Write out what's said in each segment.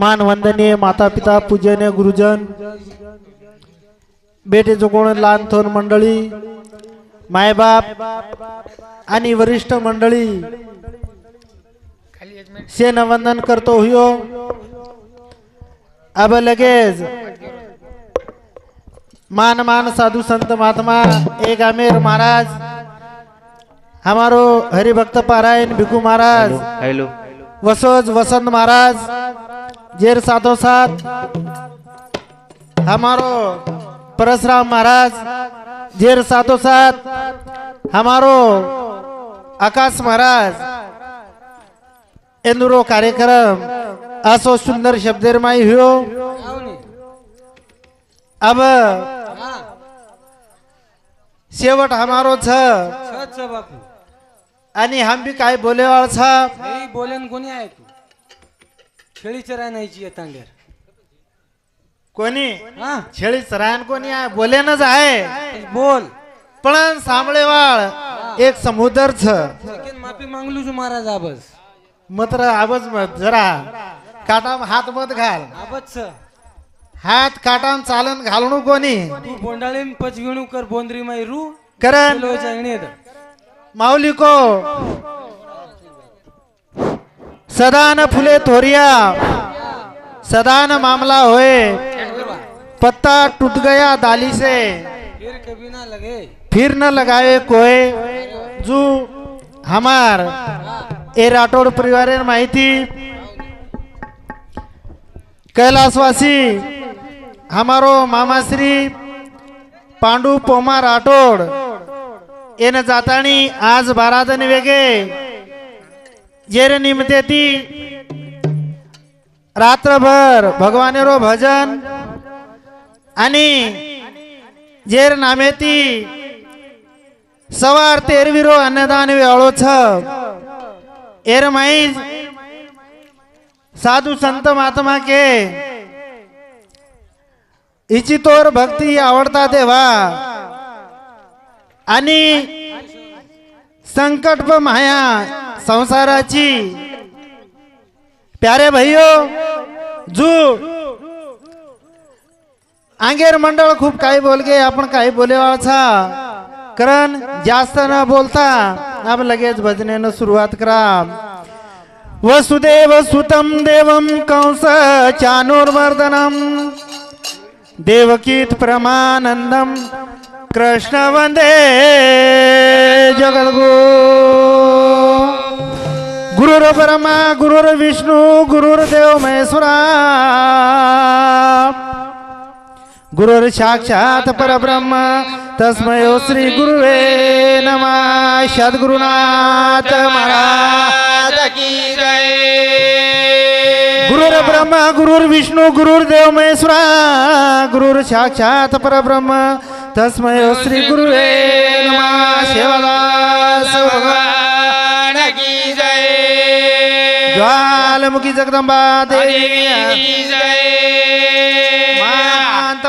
मान वंदनीय माता पिता पूजनीय गुरुजन बेटे कोण लहान थोर मंडळी मायबाप आणि वरिष्ठ मंडळी शेणवंदन करतो हुयो. अब लगेच मान मान साधु संत महात्मा एक आमेर महाराज हमारो हरिभक्त पारायण भिकू महाराज हॅलो वसोज वसंत महाराज जेर साधो साथ। हमारो परशुराम महाराज जेर साधो साथ। हमारो आकाश महाराज एंदुरो कार्यक्रम असो सुंदर शब्देर माई हुयो। अब शेवट हमारो छ। आणि हम भी काय बोलेवाळ छ? बोलेन कोणी तू? खेळीचं राहण्याची येतांडेर कोणी? हा? छेळी सरायन कोणी आहे? बोलेनच आहे. बोल. पण सांभळेवाळ एक समुद्र छ लेकिन माफी मागलू जो महाराज आबस. मात्र आवाज मत जरा. काटाम हात मत घाल. आबच हात काटाम चालन घालणू कोणी? तू बोंडाळीन पचविणू कर बोंद्री माई रू. करण. लोचा इणेद माऊली को. सदान फुले थोरिया। सदान मामला होए। पत्ता टूट गया दाली से। फिर कभी ना लगे फिर न लगावे कोय जो हमार ए राठोड परिवार माहिती। कैलासवासी हमारो मामाश्री पांडू पोमा राठोड एन जातानी आज बारादन वेगे। जेर निमते ती रात्रभर भगवानेरो भजन। आणि जेर नामेती। सवार तेरविरो अन्नदान वेळो छ एर माई साधु संत महात्मा के। इचितोर भक्ती आवडता देवा। आणि संकट माया। संसाराची. प्यारे भैयो जू. आंगेर मंडळ खूप काही बोलगे आपण काही बोलेवाचा कारण जास्त न बोलता आप लगेच भजनेनं सुरुवात करा. वसुदेव सुतम देवम कंस चानुर्वर्धनम. देवकीत प्रमानंदम कृष्ण वंदे जगद्गु गुरुर ब्रह्मा गुरुर विष्णू गुरुर्देव महेश्वरा. गुरुर साक्षात परब्रह्म तस्मय श्री गुरुवे नमः. सद्गुरुनाथ महाराज की जय. गुरुर ब्रह्मा गुरुर विष्णू गुरुर्देव महेश्वरा. गुरुर साक्षात परब्रह्म तस्मै श्री गुरुवे नमः. शिवदास भगवान. ज्वालमुखी जगदंबा देवी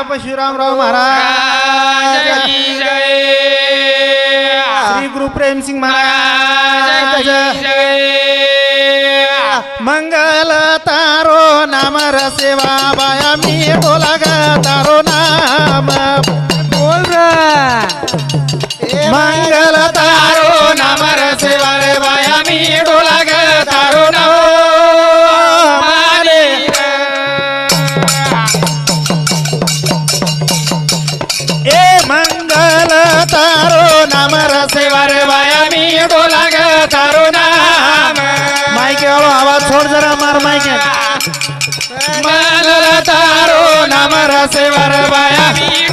परशुरामराव महाराज. श्री गुरु प्रेम सिंग महाराज. मंगल तारो नाम रसेवा बाया मी बोला ग तारो नाम. बोल मंगल तारो नाम रसेवा रे छोड़ जरा मार माइक मंगल तारो नाम रसेवा रे बाया.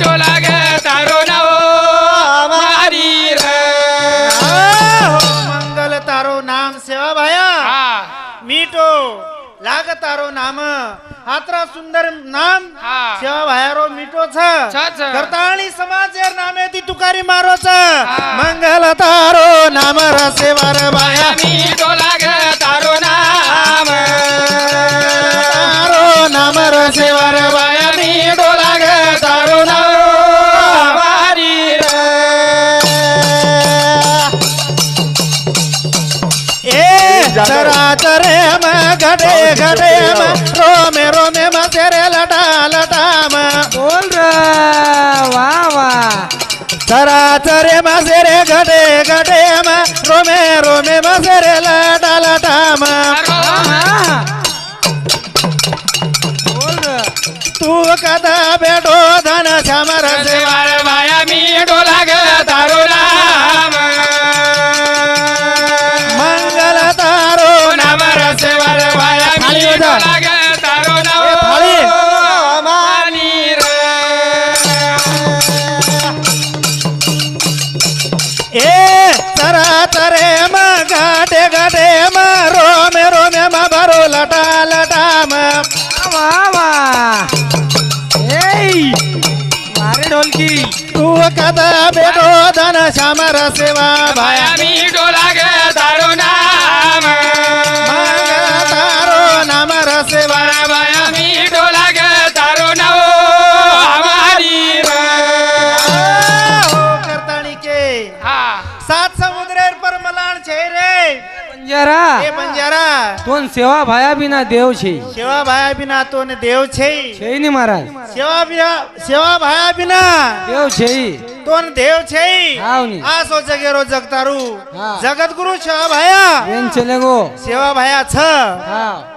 डोला ग तारो नाव मारी आहो, मंगल तारो नाम सेवा भाया मीठो लाग तारो नाम. हात्रा सुंदर नाम. हा. सेवा भायारो मिठो छ. छ, छ. करताळी समाजेर नामे ती तुकारी मारो छ. मंगल तारो नाम रसेवा रे बाया. डोला ग तारो नाम तारो नाम रसेवा रे बाया मी डोला ग तारो नाम मारी ए चराचरे घटे घटे म रोमे रोमे म तेरे लटा लटा म। बोल र वा वा। चरा चरे म तेरे घटे म रोमे रोमे म तेरे लटा लटा म। तू कदा बेटो धन श्याम रसे सेवार बाया मी डोला ग तारो नाम मंगल तारो नाम रसेवार बाया थाळी मी. डोला ग तारो ए, थाळी. नाम मानी रे ए चरा चरे म घाटे घाटे म रोमे रोमे म लटा लटा वा मारे ढोलकी। तू कदा बेटो धन श्याम सेवा भाया। मी डोला ग બંજારા એ બંજારા તોન સેવા ભાયા વિના દેવ છે સેવા ભાયા વિના તો ને દેવ છે છે ને મહારાજ સેવા સેવા ભાયા વિના દેવ છે તો ને દેવ છે આ સો જગેરો જગતારું જગતગુરુ સેવા ભાયા બેન છે લેગો સેવા ભાયા છ હા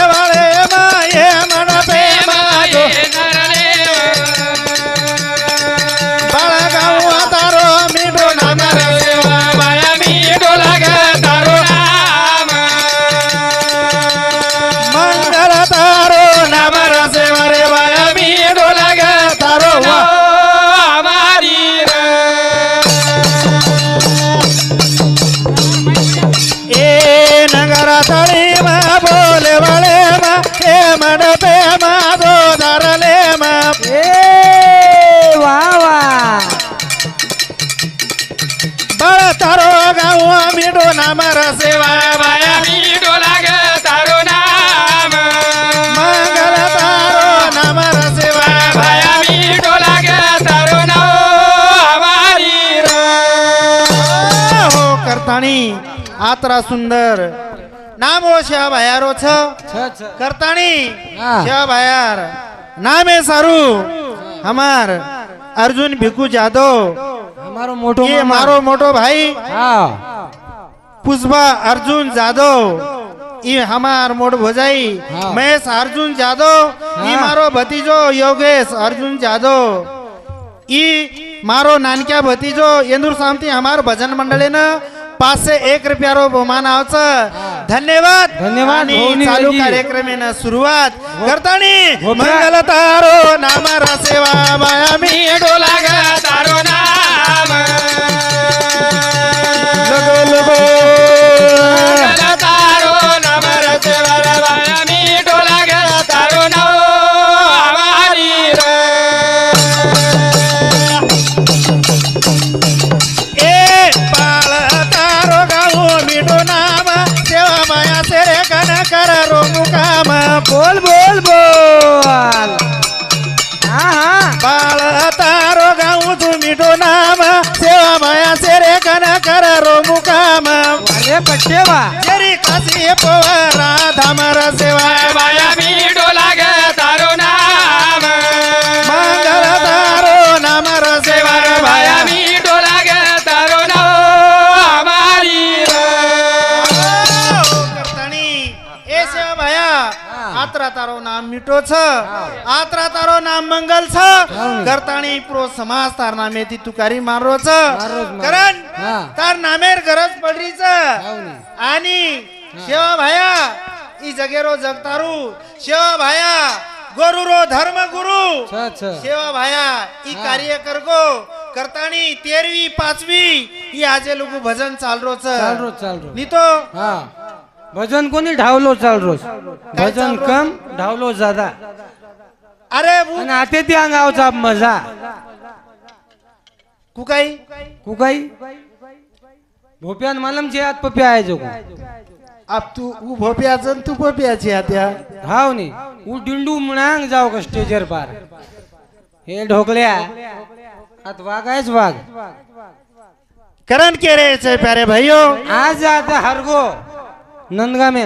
नाम सेवा बाया डोला ग तारो नाम। मंगल तारो नाम रसेवा बाया मी डोला ग तारो नामारी हो करतानी आत्रा सुंदर। नाम हो ओ भायारो छ। करतानी भायार। नाम है सारू। हमार अर्जुन भिकू जाधव। हमारो मोटो ये मारो मोटो भाई। हाँ। पुष्पा अर्जुन जादव ये हमार मोट भोजाई हाँ। महेश अर्जुन ये हाँ। मारो भतीजो योगेश अर्जुन जादव ई मारो नानक्या भतीजो येंदूर सामती हमार भजन मंडळीनं पाचशे एक रुपयारो बहुमान आवचं धन्यवाद धन्यवाद, चालू. कार्यक्रमेनं सुरुवात करतानी हो, बा. मंगल तारो नाम रसेवा बाया मी डोला तारो नाम लगो लगो બોલ બોલ બોલ. હા હા. બાળ તારો ગાઉં તું મીઠું નામ. સેવા માયા સેરે કના કર રો મુકામ. અરે પટેવા જરી કાસી પવા टिटो छ आत्रा तारो नाम मंगल छ गर्तानी प्रो समाज तार नामे ती तुकारी मारो छ कारण तार नामेर गरज पडरी छ आणि सेवा भाया ई जगेरो जगतारू सेवा भाया गुरु रो धर्म गुरु सेवा भाया ई कार्य करगो करतानी तेरवी पाचवी ई आजे लोक भजन चालरो छ चालरो चालरो नी हां भजन कोणी ढावलो चाल रोज? भजन कम ढावलो जादा. अरे आणि आते त्या गावचा मजा. कुकाई? कुकाई? भोप्यान मालम जे आत पप्या आहे जो. आप तू उ भोप्याच अन तू भोप्याची आत्या हाव नी. ऊ डिंडू म्हणांग जाव का स्टेजर पार. हे ढोकल्या. आत वागायच वाघ. करण के केरेचे प्यारे भाइयो आज आता हरगो. નંદગામે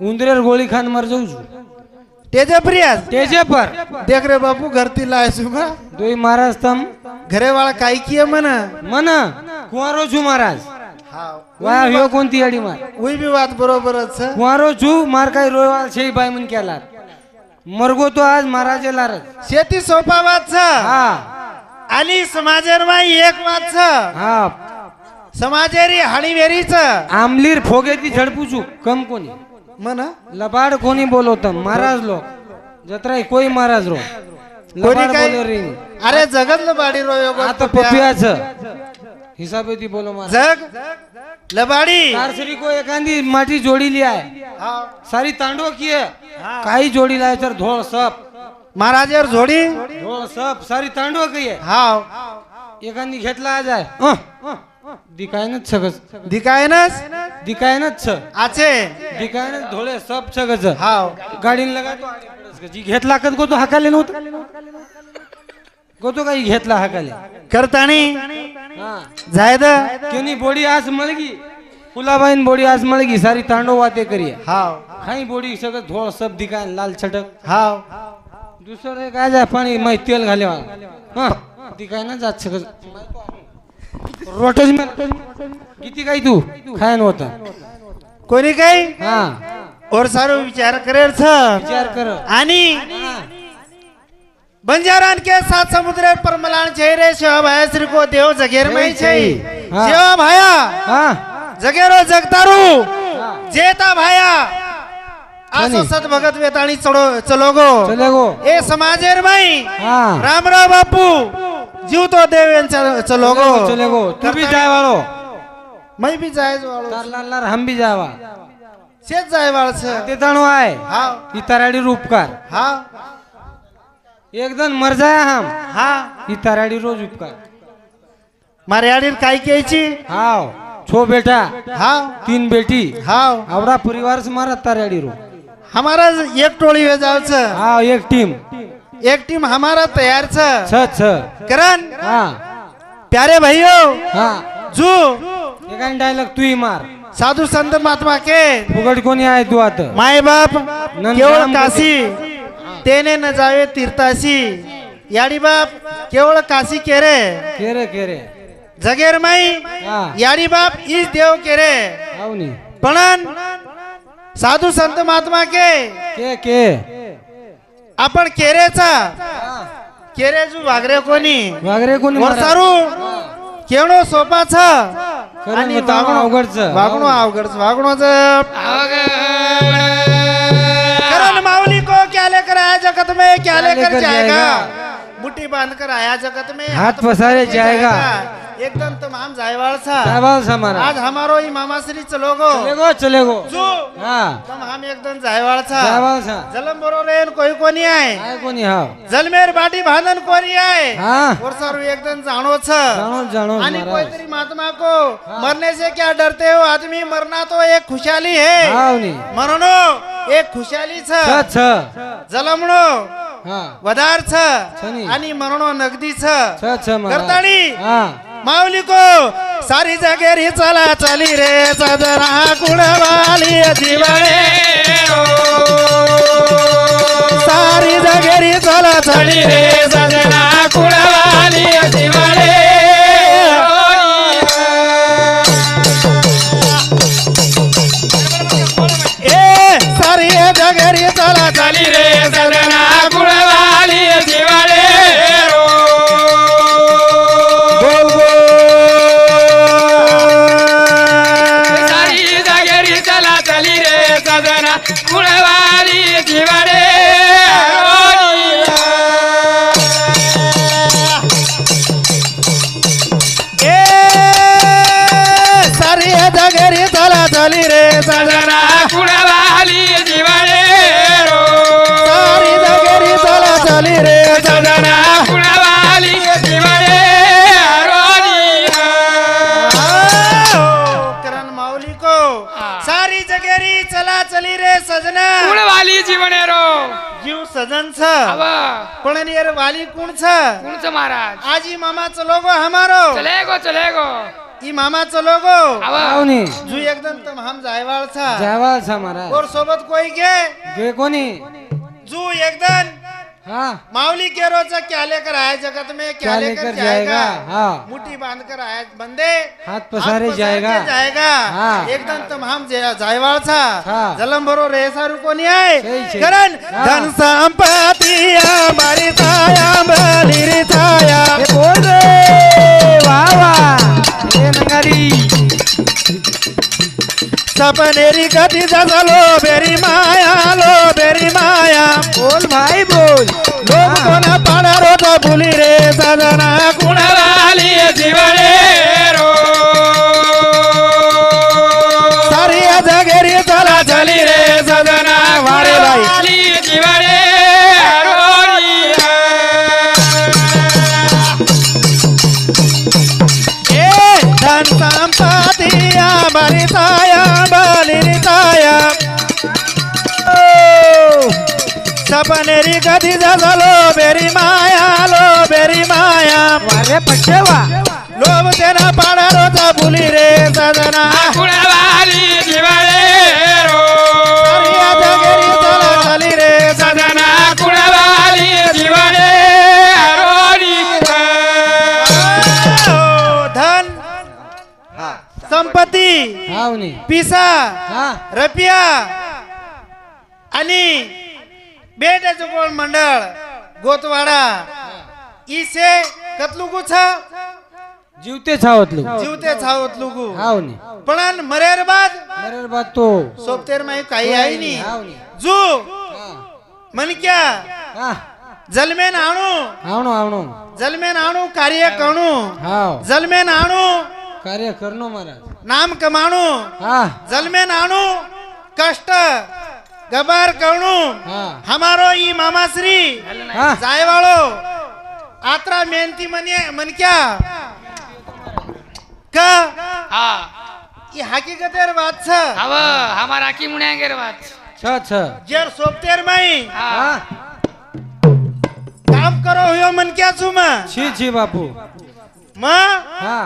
ઉંદરેર ગોળી ખાન મર જઉં છું તેજે પ્રિયા તેજે પર દેખ રે બાપુ ઘર થી લાય છું કા દોઈ મહારાજ તમ ઘરે વાળા કાઈ કીએ મને મને કુંવારો છું મહારાજ વાહ હ્યો કોણતી અડી માર ઓય બી વાત બરોબર જ છે કુંવારો છું માર કાઈ રોયવાલ છે ભાઈ મન કેલા મરગો તો આજ મહારાજે લાર શેતી સોપા વાત છે હા આલી સમાજર માં એક વાત છે હા समाजेरी हाडीवेरी छ आमलीर फोगेती झडपू છું कम कोणी? म्हण? लबाड कोणी बोलवत? महाराज लोक जत्रा कोई महाराज रो. कोणी लबाड काय? बोले रे अरे जगतलं बाडी रो योग आता पपियाच हिसाबेती बोलो महाराज. जग? लबाडी? कारसरी को एखादी माटी जोडीली आहे. हा. सारी तांडव की आहे? काही जोडी लाय तर धोळ सप. महाराजेर झोडी धोळ सप. सारी तांडव काही आहे? हाव. एखादी घेतला आज आहे. दिकायनच सगळं दिकायनस दिकायनच छ आचे? दिकायनच धोळे सप सगळच हाव. गाडीन लगा तो. जी घेतला कद गो तो हाकाले नव्हतं? गो तो काही घेतला हाकाले. करतानी? हा. जायद? केनी बोडी आज मळगी फुलाबाईन बोडी आज मळगी सारी तांडव वाते करी हाव. खाई बोडी सगळं धोळ सब दिकाय लाल छटक. हाव. दुसरं काय जाय पाणी मै तेल घाले हा. दिकाय ना जात सगळं. रोटच किती काय तू? खाय नव्हता कोणी काही? हा. और सारो विचार करेल छ विचार कर. आणि बंजारान के साथ समुद्र पर मलान चेहरे शिवा भाया श्री को देव जगेर में छै हा. शिवा भाया हा. जगेरो जगतारू. जेता भाया. आसो? सत भगत वेताणी चलो गो चले गो ए समाजेर माई हा. रामराव बापू. जीव तो देव यांचा चलो गो. चले गो. तू बी जाय वाळो मै बी जायच वाळो हम बी जावा. शेत जाय वाळच ते ताणू आहे हा. ही तराडी उपकार हा. एकदम मर जाय हम. हा. ही तराडी रोज उपकार मार्याडीर काय केची हाव. छो बेटा. हा. तीन बेटी. हाव आवडा परिवार से मारा तराडी रो हमारा एक टोळी वे जावच. हाव एक टीम. एक टीम हमारा तयार छ। छ छ। करण? हा। प्यारे भाइयो हा। जू? डायलॉग तू ही मार। साधू संत महात्मा के। फुगट कोणी आहे तू आता? माय बाप केवळ नंदराम काशी। तेने न जावे तीर्थाशी। याडी बाप केवळ काशी केरे केरे केरे जगेर माई हा। याडी बाप ईश देव केरे हाव नी। पण साधू संत महात्मा के। के के? आपण केरेचा. केरे जू वागरे कोणी? वागरे कोणी? वरसारू केवढो सोपाच. आणि वागणो अवघडचं. वागणो अवघडच. वागणोच करण माऊली को क्या लेकर आया? जगत में क्या लेकर जाएगा? मुट्ठी बांध कर आया जगत में। हाथ पसारे जाएगा। एकदम तमाम जायवाल सा। काय बाल सा मारा आज हमारो ही मामा श्री चलो गो चले गो चले गो जो। हा। तम हम एकदम जायवाल सा। सा। जलम बरोबर कोई कोणी आहे काय कोणी हाव जलमेर बाटी भांडन कोणी आहे हा। और सारू एकदम जाणो छ। जाणो जाणो आणि महाराज। कोईतरी महात्मा को मरने से क्या डरते हो? आदमी मरना तो एक खुशहाली है। हाव नी मरणो एक खुशहाली छ। छ छ। जलमणो वदार छ छनी. आणि मरणो नगदी छ छ छ महाराज करताळी. हा. माऊली को सारी जगेरी चला चली रे सदना कुडवाली जीवळे सारी जगेरी चला चली रे सजना कुळवाली दिवाळे जिंदगी जीवन यारो जीव सजन अब। पढ़ने यार वाली कुण सा कौन सा महाराज? आज ही मामा चलोगो हमारो। चलेगो चलेगो। ये मामा चलोगो अब। आओनी जो एकदम तम हम जायवाल सा जायवाल सा महाराज। और सोबत कोई के के कौनी जो एकदम। हाँ मावली केरो चा क्या लेकर आया जगत में क्या, क्या लेकर लेकर जाएगा? हाँ। मुट्ठी बांध कर आया बंदे हाथ पसारे जाएगा जाएगा हाँ। एकदम तमाम जे- जायवाळ था हाँ। जलम भरो रे सारू कोणी आहे सही छे. करण. धन संपत्ती आंबारी छाया बलिरी ए बोल रे वाह वाह नंगारी सपनेरी कधी जगलो बेरी माया लो बेरी माया बोल भाई बोल लोक कोणा पाडा रोज भुली रे सजना कुण वाली जीवने रो सारी जगेरी चला चली रे सजना वारे बाई. वाली जीवने ए धन संपत्ती सपनेरी कधी जगलो बेरी माया लो बेरी माया. वारे पट्टे वा लोभ तेरा पाडा रोज भुली रे सजना. गणपती पिसा हा. रपिया आणि बेट कोण मंडळ? गोतवाडा. इसे कतलुगु छा जीवते छावतलू जीवते छावतलुगू. हावनी. पण मरेरबाद? मरेरबाद तो. सोपतेर माई काही आहे नी. जो. मन मनक्या हा. जलमेन आणू. आणू आणू. जलमेन आणू कार्य कणू जलमेन आणू. कार्य करणो महाराज. नाम कमाणो जलमे नाणो कष्ट गबार करणो. हमारो ई मामाश्री जायवाळो आत्रा मेहनती म्हणे म्हणक्या हकीकतेर वाच हव हमार हकी मुण्यागेर वाच छ छ. जर सोपतेर माई. काम करो हो मनक्या छु मी छी बापू. मा? हा.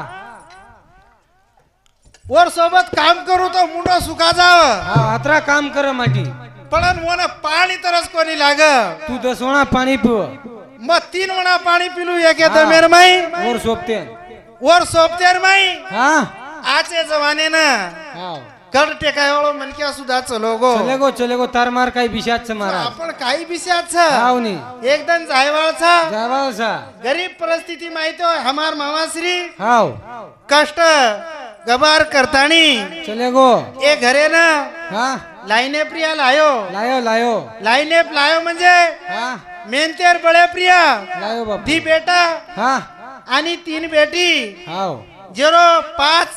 वर सोबत काम करू तो मुंडो सुका जाव. हाँ अतरा काम कर माटी. पण मोने पाणी तरस कोणी लाग तू दसवणा पाणी पिव. म तीन वणा पाणी पिलू एके दमेर माई और सोपते वर सोपतेर माई. हाँ? आचे जवाने ना हाँ कड टेकायवाळो मनक्या सुद्धा चलो गो. चले गो चले गो तार मार काही विषयाच महाराज आपण काही विषयात छ आवनी एकदम जायवाळचा. जावा सा गरीब परिस्थिती माहिती होय हमार मामाश्री. हाव. कष्ट. गबार करतानी. चले गो. ए घरे ना. हाँ? लाईने प्रिया लायो. लायो लायो. लाईने लायो म्हणजे हाँ? मेहनतेर बळे प्रिया. लायो बापू. दी बेटा. हाँ? आणि तीन बेटी. हाव. जेरो पाच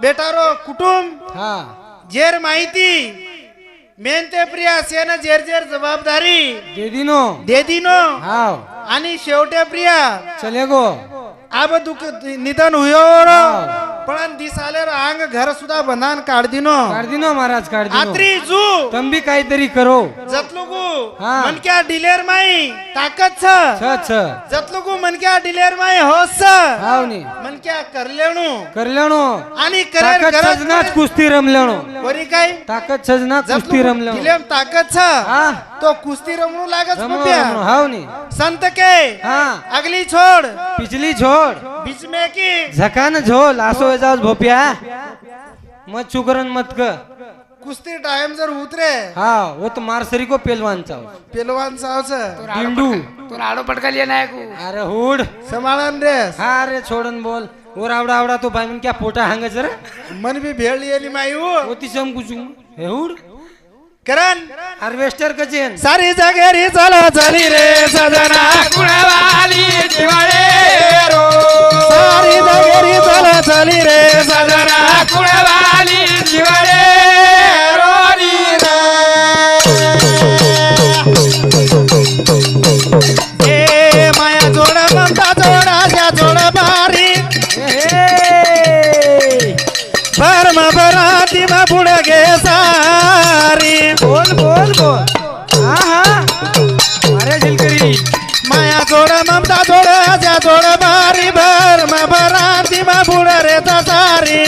बेटारो कुटुंब. हाँ. जेर माहिती. मेहनते प्रिया सेन जेर जेर जबाबदारी. दे दिनो दे दिनो हाव. आणि शेवटे प्रिया. चले गो. आब दुःख निधन हुयो पण दिसाले अंग घर सुद्धा बंधान काढ दिनो काढ दिनो महाराज काढ दिनो आत्री जू. भी काहीतरी करो. जतलुगू. हा. मनक्या डिलेर माई ताकद छ. छ छ. जतलुगू मनक्या डिलेर माई होस छ हाव नी मनक्या करलेणू. करलेणो. आणि करेर ताकद गरज सजनाच कुस्ती रमलेणो. कोरी काय? ताकद सजना कुस्ती रमलेणो. डिलेम ताकद छ. हा. तो कुस्ती रमणू लागत रमो मुद्या. रमो हाव नी संत के. हाँ. अगली छोड़. पिछली छोड़. बीच में की. झकान झोल असो जाओ भोप्या मत चुकरन मत क कुस्ती टाइम जर उतरे हाँ वो तो मारसरी को पेलवान चाव पेलवान सावच डिंडू तुला आडो पटका लिया नाही कू अरे हुड. समाळन रेस हा रे छोडन बोल. और आवडा आवडा तो भाई मन क्या पोटा हांग जरा मन भी भेळ येली माई हो. होती सम कुछ हे हुड. करण. हार्वेस्टर कचेन. सारी जगेरी चला चली रे सजना. कुणवाली रो. सारी जगेरी चला चली रे सजना. कुणवाली जीवने भरम भराती सारी ओ बोल बोल. हा हा. अरे झिलकरी माया जोड ममता जोड आजा जोड बारी भर म बराती मा बुड रे तसारी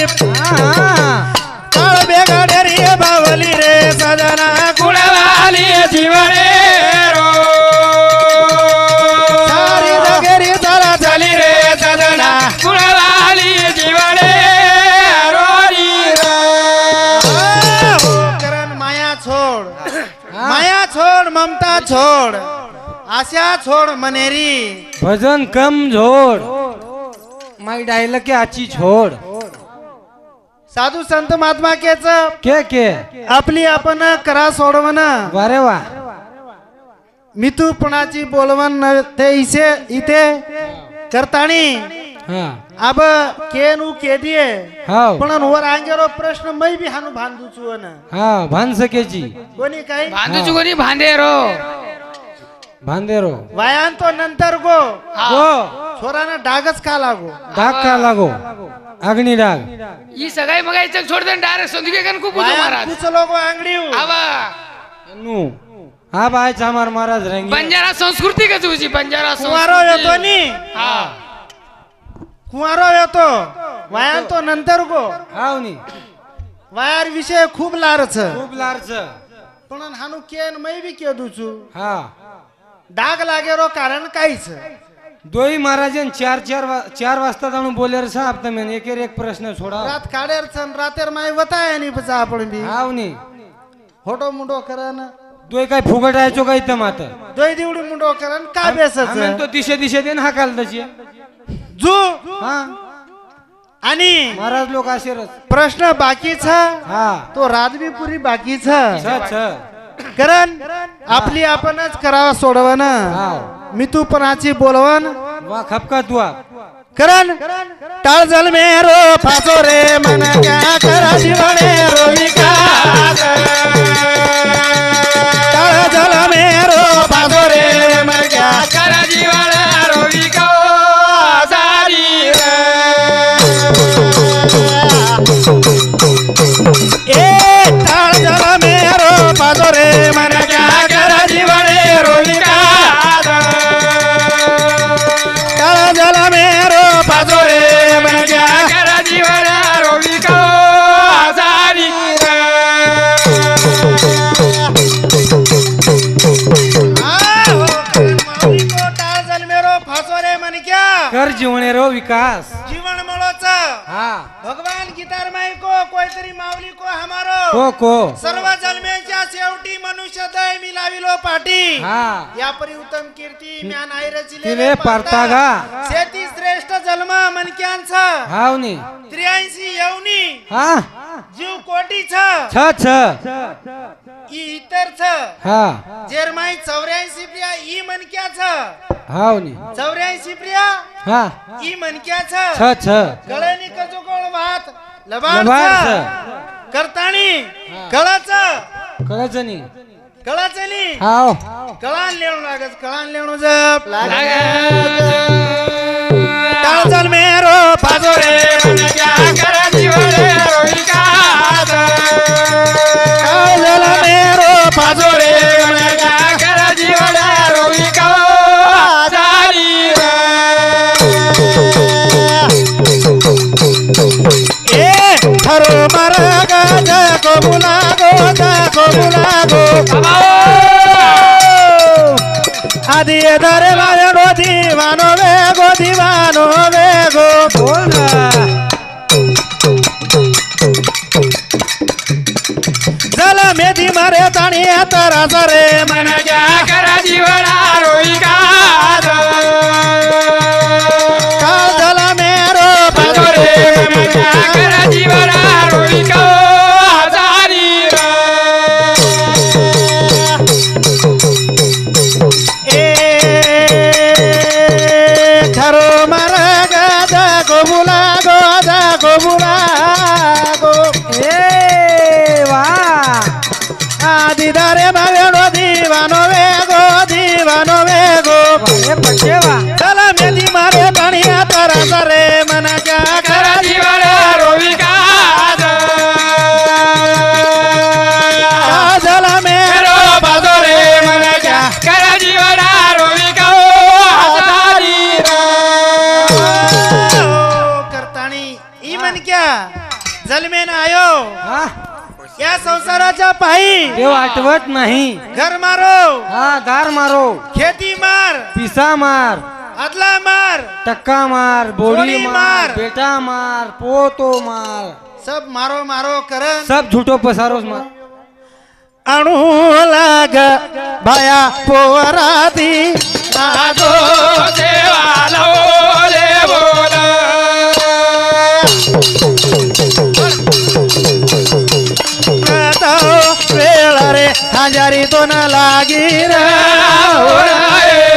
काळ बेगाडे रे बावली रे सजना कुळवाली जीवने छोड। आशा छोड मनेरी। भजन कम झोड माई डायलॉग के आची छोड। साधू संत महात्मा केच। के के? आपली आपण करा सोडवण। वारे वा। मितूपणाची बोलवण न- ते इसे इथे करतानी हा अब केनू केदिये हाव पण वर अंगेरो प्रश्न मै बी हानू भांदूचू न हा भान सकेची कोणी काही भांडूची कोणी भांडे रो भांदेरो। वायान तो नंतर गो। गो। छोरानं डागच का लागो। डाग का लागो। अग्नि डाग। ही सगळी मग याच्यात सोडते डायरेक्ट संदीपेकन खूप होतो वायान महाराज। कुचलो गो अंगडी आवा। नु। हा बाय चामार महाराज रंगी बंजारा संस्कृती का तुझी बंजारा कुवारो येतो संस्कृती। नी? हा। कुवारो येतो. वायान तो नंतर गो हाव नी. वायार विषय खूप लारच. खूप लारच. पण हानू केन मै बी केदूचू. हा. डाग लागेरो कारण काहीच. दोई महाराजन चार चार वा- चार वाजता जाणून बोलेर साहेब तुम्ही एक एक प्रश्न सोडा. रात काढेर छन रातेर माय वताय आणि पचा आपण बी. नी. होटो मुंडो करन. दोय काय फुगट राहायचो काय तर मात? दोय दिवडी मुंडो करन का बेसच? तो दिशे दिशे देन हाकाल तशी. जू हा. आणि महाराज लोक असेरच प्रश्न बाकीच हा. तो रातबी पुरी बाकीच. करण आपली आपणच करावा सोडवण. मी तू पणाची बोलवण. वा खपका तुआ करण टाळ जल मेरो फासो रे मन क्या करा जीवने रोविका टाळ विकास। जीवन मळोच हा। भगवान गीतार माई को कोणतरी माऊली को हमारो। को को। सर्व जन्मेच्या शेवटी मनुष्य दय मी लाविलो पाठी। हा। या परी उत्तम कीर्ती म्या नाही रचिले तिले पारतागा. शेती श्रेष्ठ जन्म मनक्यांचा। हाव नी त्र्याऐंशी येवनी। हा। जीव कोटीच। छ छ। इतर छ हा. जेरमाई चौऱ्याऐंशी प्रिया ई चौऱ्याऐंशी प्रिया हा. मनक्याच. छ छ. गळ्यानी कजोकोळ भात लबाड लबाड छ. करताणी कळाच कळच नी. कळाच नी. हाव. कळान लेणू लागत कळान लेणू जप टाळजल जा को बुला गो आदि दरे मायनो दीवानो वेगो दीवानो वेगो बोल ना जल मेधी मारे ताणी तरा रे मन करा जीवन रोविका काळजल ईश्वराच्या पायी देव आठवत नाही घर मारो हा दार मारो खेती मार पिसा मार अदला मार टक्का मार बोडी जोडी मार मार. बेटा मार पोतो मार सब मारो मारो करन सब झुटो पसारोस मार अणू लाग भाया पोरादी नादो देवाला ओले बोल नादो वेळ रे हजारी दोन लागी रे